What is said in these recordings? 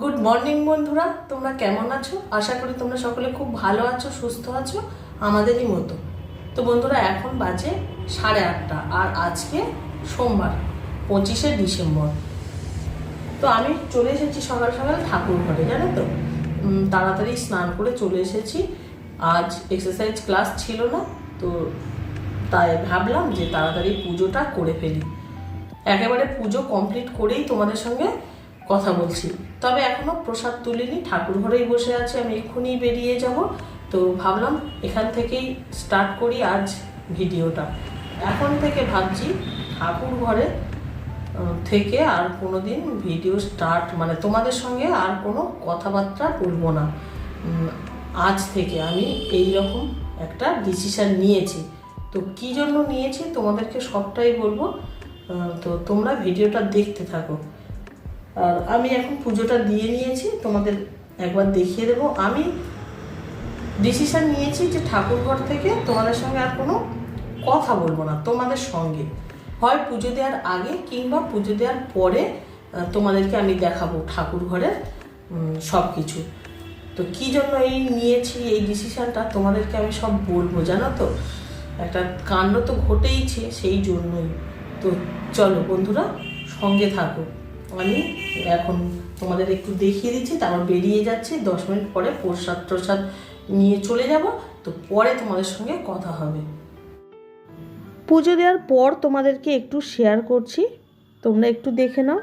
Good morning বন্ধুরা। তোমরা কেমন আছো? আশা করি তোমরা সকলে খুব ভালো আছো, সুস্থ আছো। আমাদেরই মতো। তো বন্ধুরা, এখন বাজে সাড়ে আটটা, আর আজকে সোমবার, পঁচিশে ডিসেম্বর। তো আমি চলে এসেছি সকাল সকাল ঠাকুর ঘরে, জানো তো? তাড়াতাড়ি স্নান করে চলে এসেছি। আজ এক্সারসাইজ ক্লাস ছিল না, তো তাই ভাবলাম যে তাড়াতাড়ি পুজোটা করে ফেলি। একেবারে পুজো কমপ্লিট করেই তোমাদের সঙ্গে কথা বলছি। তবে এখনও প্রসাদ তুলিনি, ঠাকুর ঘরেই বসে আছে, আমি এক্ষুনি বেরিয়ে যাব। তো ভাবলাম এখান থেকেই স্টার্ট করি আজ ভিডিওটা। এখন থেকে ভাবছি ঠাকুর ঘরে থেকে আর কোনো দিন ভিডিও স্টার্ট মানে তোমাদের সঙ্গে আর কোনো কথাবার্তা বলব না। আজ থেকে আমি এই রকম একটা ডিসিশান নিয়েছি। তো কী জন্য নিয়েছি তোমাদেরকে সবটাই বলব। তো তোমরা ভিডিওটা দেখতে থাকো। আর আমি এখন পুজোটা দিয়ে নিয়েছি, তোমাদের একবার দেখিয়ে দেবো। আমি ডিসিশান নিয়েছি যে ঠাকুরঘর থেকে তোমাদের সঙ্গে আর কোনো কথা বলব না, তোমাদের সঙ্গে। হয় পুজো দেওয়ার আগে কিংবা পুজো দেওয়ার পরে তোমাদেরকে আমি দেখাবো ঠাকুর ঘরের সব কিছু তো কী জন্য এই নিয়েছি, এই ডিসিশানটা তোমাদেরকে আমি সব বলব, জানো তো? একটা কাণ্ড তো ঘটেইছে, সেই জন্যই। তো চলো বন্ধুরা, সঙ্গে থাকো। আমি এখন তোমাদের একটু দেখিয়ে দিচ্ছি, তারপর বেরিয়ে যাচ্ছি। দশ মিনিট পরে প্রসাদ প্রসাদ নিয়ে চলে যাব। তো পরে তোমাদের সঙ্গে কথা হবে। পুজো দেওয়ার পর তোমাদেরকে একটু শেয়ার করছি। তোমরা একটু দেখে নাও।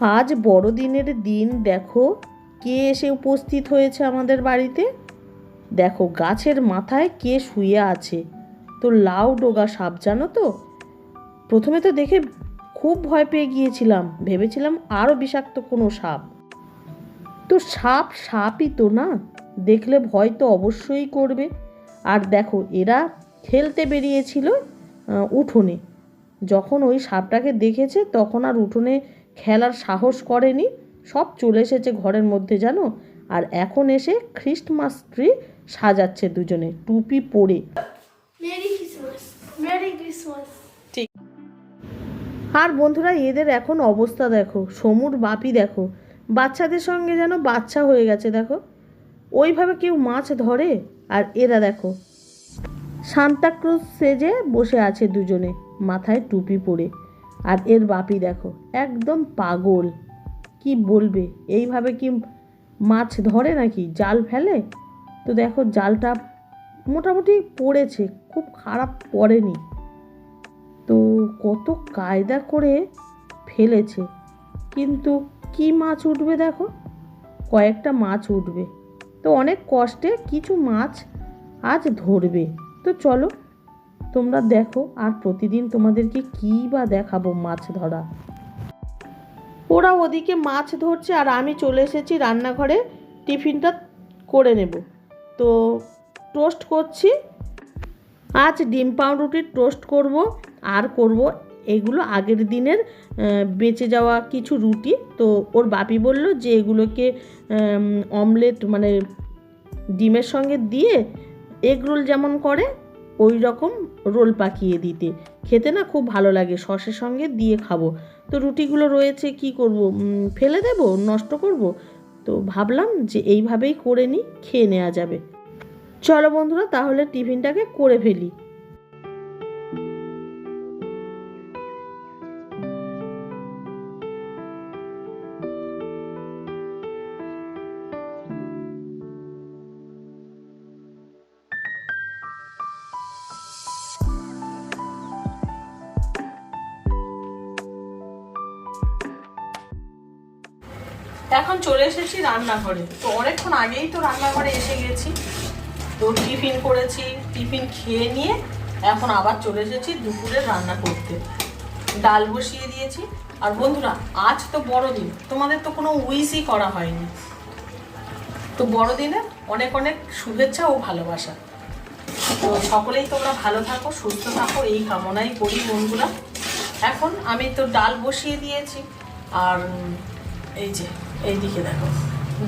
আজ বড়দিনের দিন, দেখো, কে এসে উপস্থিত হয়েছে আমাদের বাড়িতে? দেখো, গাছের মাথায় কে শুয়ে আছে? তো লাউ ডোগা সাপ, জানো তো? প্রথমে তো দেখে খুব ভয় পেয়ে গিয়েছিলাম, ভেবেছিলাম আরও বিষাক্ত কোনো সাপ। তো সাপ সাপই তো না? দেখলে ভয় তো অবশ্যই করবে। আর দেখো, এরা খেলতে বেরিয়েছিল উঠোনে। যখন ওই সাপটাকে দেখেছে, তখন আর উঠোনে খেলার সাহস করেনি সব চলে এসেছে ঘরের মধ্যে জানো? আর এখন এসে খ্রিস্টমাস ট্রি সাজাচ্ছে দুজনে টুপি পরে. ঠিক। আর বন্ধুরা এদের এখন অবস্থা দেখো সমুর বাপি দেখো বাচ্চাদের সঙ্গে যেন বাচ্চা হয়ে গেছে দেখো। ওইভাবে কেউ মাছ ধরে? আর এরা দেখো সান্তাক্রুজ সেজে বসে আছে দুজনে মাথায় টুপি পরে। আর এর বাপি দেখো, একদম পাগল। কি বলবে? এইভাবে কি মাছ ধরে নাকি? জাল ফেলে? তো দেখো, জালটা মোটামুটি পড়েছে, খুব খারাপ পড়েনি। তো কত কায়দা করে ফেলেছে। কিন্তু কি মাছ উঠবে দেখো? কয়েকটা মাছ উঠবে। তো অনেক কষ্টে কিছু মাছ আজ ধরবে। তো চলো তোমরা দেখো আর প্রতিদিন তোমাদেরকে কী বা দেখাবো মাছ ধরা। ওরা ওদিকে মাছ ধরছে আর আমি চলে এসেছি রান্নাঘরে, টিফিনটা করে নেব। তো টোস্ট করছি। আজ ডিম পাউরুটির টোস্ট করব, আর করব এগুলো আগের দিনের বেঁচে যাওয়া কিছু রুটি। তো ওর বাপি বলল যে এগুলোকে অমলেট মানে ডিমের সঙ্গে দিয়ে এগরোল যেমন করে ওই রকম রোল পাকিয়ে দিতে। খেতে না খুব ভালো লাগে, সসের সঙ্গে দিয়ে খাব। তো রুটিগুলো রয়েছে, কি করব? ফেলে দেব, নষ্ট করব? তো ভাবলাম যে এইভাবেই করে নিই, খেয়ে নেওয়া যাবে। চলো বন্ধুরা, তাহলে টিফিনটাকে করে ফেলি। এখন চলে এসেছি রান্নাঘরে। তো অনেকক্ষণ আগেই তো রান্নাঘরে এসে গেছি। তো টিফিন করেছি, টিফিন খেয়ে নিয়ে এখন আবার চলে এসেছি দুপুরে রান্না করতে। ডাল বসিয়ে দিয়েছি। আর বন্ধুরা, আজ তো বড়দিন, তোমাদের তো কোনো উইসই করা হয়নি। তো বড়দিনে অনেক অনেক শুভেচ্ছা ও ভালোবাসা। তো সকলেই তোমরা ভালো থাকো, সুস্থ থাকো, এই কামনাই করি বন্ধুরা। এখন আমি তো ডাল বসিয়ে দিয়েছি। আর এই যে এইদিকে দেখো।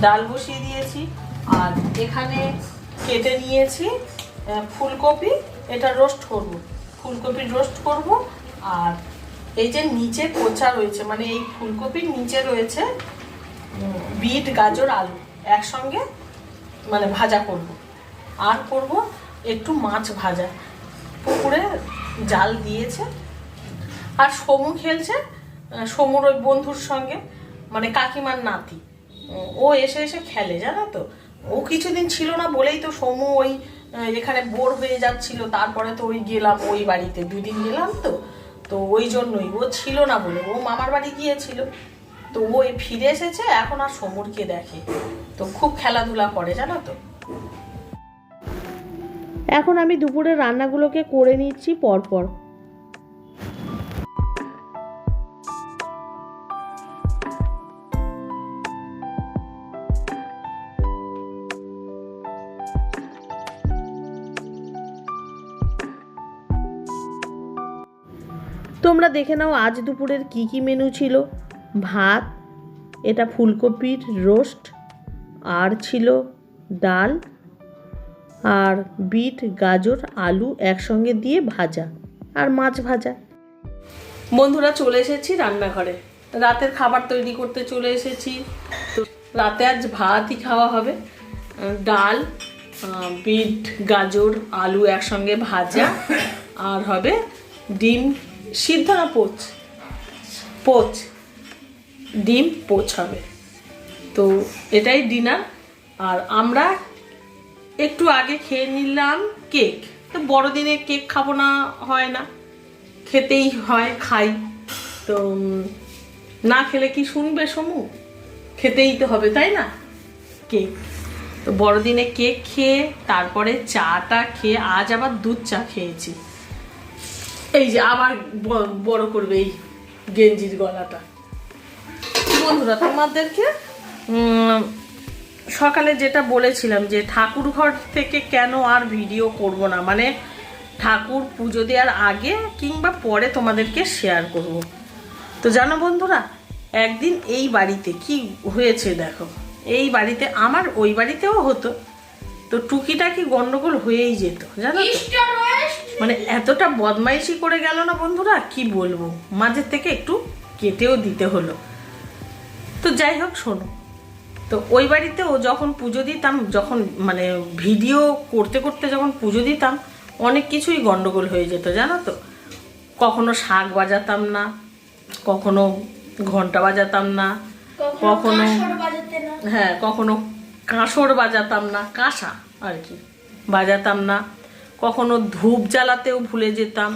ডাল বসিয়ে দিয়েছি, আর এখানে কেটে নিয়েছি ফুলকপি। এটা রোস্ট করব। ফুলকপি রোস্ট করব, আর এই যে নিচে কোচা রয়েছে মানে এই ফুলকপির নিচে রয়েছে বিট, গাজর, আলু। একসঙ্গে মানে ভাজা করব। আর করব একটু মাছ ভাজা। পুকুরে জাল দিয়েছে। আর সমু খেলছে সমুর ওই বন্ধুর সঙ্গে। মানে কাকিমার নাতি। ও এসে এসে খেলে, জানো তো? ও কিছুদিন ছিল না বলেই তো সমু ওই এখানে বোর হয়ে যাচ্ছিল, তারপরে তো ওই গেলাম, ওই বাড়িতে। দুদিন গেলাম তো তো ওই জন্যই। ও ছিল না বলে, ও মামার বাড়ি গিয়েছিল। তো ও ফিরে এসেছে, এখন আর সমুরকে দেখে। তো খুব খেলাধুলা করে, জানো তো? এখন আমি দুপুরের রান্নাগুলোকে করে নিচ্ছি পরপর। তোমরা দেখে নাও, আজ দুপুরের কি কি মেনু ছিল? ভাত, এটা ফুলকপির রোস্ট আর ছিল ডাল, আর বিট, গাজর, আলু একসঙ্গে দিয়ে ভাজা, আর মাছ ভাজা। বন্ধুরা, চলে এসেছি রান্নাঘরে। রাতের খাবার তৈরি করতে চলে এসেছি। তো রাতে আজ ভাতই খাওয়া হবে। ডাল বিট, গাজর, আলু একসঙ্গে ভাজা, আর হবে ডিম সিদ্ধ না পোচ পোচ ডিম পোচ হবে তো এটাই ডিনার। আর আমরা একটু আগে খেয়ে নিলাম কেক। তো বড়দিনে কেক খাব না, হয় না। খেতেই হয়, খাই। তো না খেলে কি শুনবে সমু? খেতেই তো হবে, তাই না? কেক। তো বড়দিনে কেক খেয়ে, তারপরে চাটা খেয়ে, আজ আবার দুধ চা খেয়েছি। এই যে আবার বড় করবে এই গেঞ্জির গলাটা। বন্ধুরা, তোমাদেরকে সকালে যেটা বলেছিলাম যে ঠাকুর ঘর থেকে কেন আর ভিডিও করব না মানে ঠাকুর পুজো দেওয়ার আগে কিংবা পরে তোমাদেরকে শেয়ার করব। তো জানো বন্ধুরা, একদিন এই বাড়িতে কি হয়েছে দেখো, এই বাড়িতে আমার ওই বাড়িতেও হতো, তো টুকিটাকি গন্ডগোল হয়েই যেত, জানো মানে এতটা বদমাইশি করে গেল না বন্ধুরা? কি বলব? মাঝের থেকে একটু কেটেও দিতে হলো। তো যাই হোক শোনো। তো ওই বাড়িতে ও যখন পুজো দিতাম যখন মানে ভিডিও করতে করতে যখন পুজো দিতাম অনেক কিছুই গন্ডগোল হয়ে যেত জানো তো? কখনো শাক বাজাতাম না কখনো ঘণ্টা বাজাতাম না কখনো হ্যাঁ কখনো কাঁসর বাজাতাম না কাঁসা আর কি। বাজাতাম না কখনো ধূপ জ্বালাতেও ভুলে যেতাম।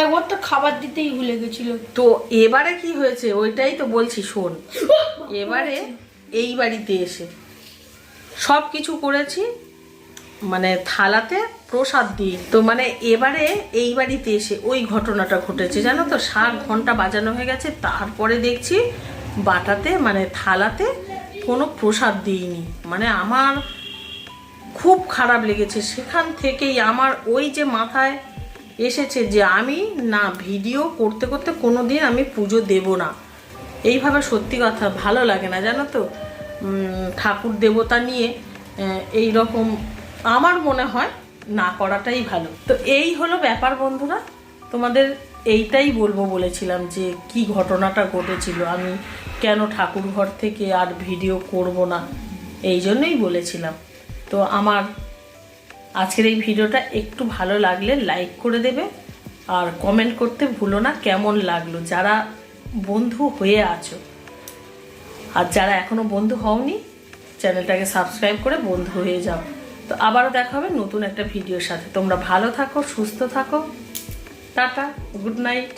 একবার তো খাবার দিতেই ভুলে গেছিল। তো এবারে কি হয়েছে? ওইটাই তো বলছি শোন। এবারে এই বাড়িতে এসে সব কিছু করেছি মানে থালাতে প্রসাদ দিয়ে। তো মানে এবারে এই বাড়িতে এসে ওই ঘটনাটা ঘটেছে জানো তো? শাক ঘণ্টা বাজানো হয়ে গেছে তারপরে দেখছি বাটাতে মানে থালাতে কোনো প্রসাদ দিইনি। মানে আমার খুব খারাপ লেগেছে। সেখান থেকেই আমার ওই যে মাথায় এসেছে যে আমি না ভিডিও করতে করতে কোনো দিন আমি পুজো দেব না। এইভাবে সত্যি কথা, ভালো লাগে না, জানো তো? ঠাকুর দেবতা নিয়ে এই রকম আমার মনে হয় না করাটাই ভালো। তো এই হলো ব্যাপার বন্ধুরা। তোমাদের এইটাই বলব বলেছিলাম যে কি ঘটনাটা ঘটেছিল। আমি কেন ঠাকুর ঘর থেকে আর ভিডিও করব না? এই জন্যই বলেছিলাম। তো আমার আজকের এই ভিডিওটা একটু ভালো লাগলে লাইক করে দেবে আর কমেন্ট করতে ভুলো না কেমন লাগল যারা বন্ধু হয়ে আছো। আর যারা এখনও বন্ধু হওনি, চ্যানেলটাকে সাবস্ক্রাইব করে বন্ধু হয়ে যাও। তো আবারও দেখা হবে নতুন একটা ভিডিওর সাথে। তোমরা ভালো থাকো, সুস্থ থাকো। Tata good night